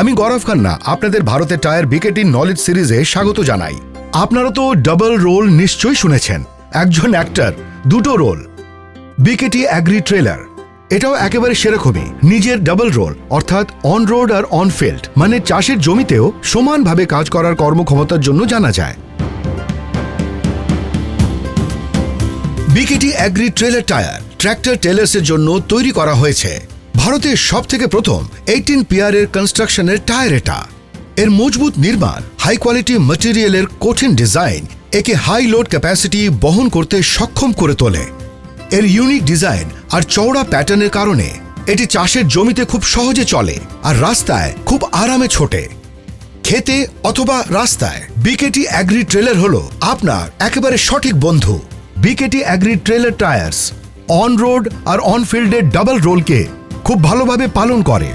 আমি গৌরব খান্না, আপনাদের ভারতের টায়ার বিকেটি নলেজ সিরিজে স্বাগত জানাই। আপনারা তো ডাবল রোল নিশ্চয়ই শুনেছেন। একজন অ্যাক্টর দুটো রোল বিকেটি অ্যাগ্রি ট্রেলার এটাও একেবারে সেরকমই, নিজের ডাবল রোল অর্থাৎ অন রোড আর অন ফিল্ড মানে চাষের জমিতেও সমানভাবে কাজ করার কর্মক্ষমতার জন্য জানা যায়। BKT agri trailer tyre tractor টেলার্সের জন্য তৈরি করা হয়েছে। ভারতের সব থেকে প্রথম এইটিন পিয়ারের কনস্ট্রাকশনের টায়ার এটা। এর মজবুত নির্মাণ হাই কোয়ালিটি ম্যাটেরিয়ালের কঠিন ডিজাইন একে হাই লোড ক্যাপাসিটি বহন করতে সক্ষম করে তোলে। এর ইউনিক ডিজাইন আর চওড়া প্যাটার্নের কারণে এটি চাষের জমিতে খুব সহজে চলে আর রাস্তায় খুব আরামে ছোটে। খেতে অথবা রাস্তায় বিকেটি অ্যাগ্রি ট্রেলার হলো আপনার একেবারে সঠিক বন্ধু। BKT agri trailer tyres on road R on ফিল্ডের ডাবল রোলকে খুব ভালোভাবে পালন করে।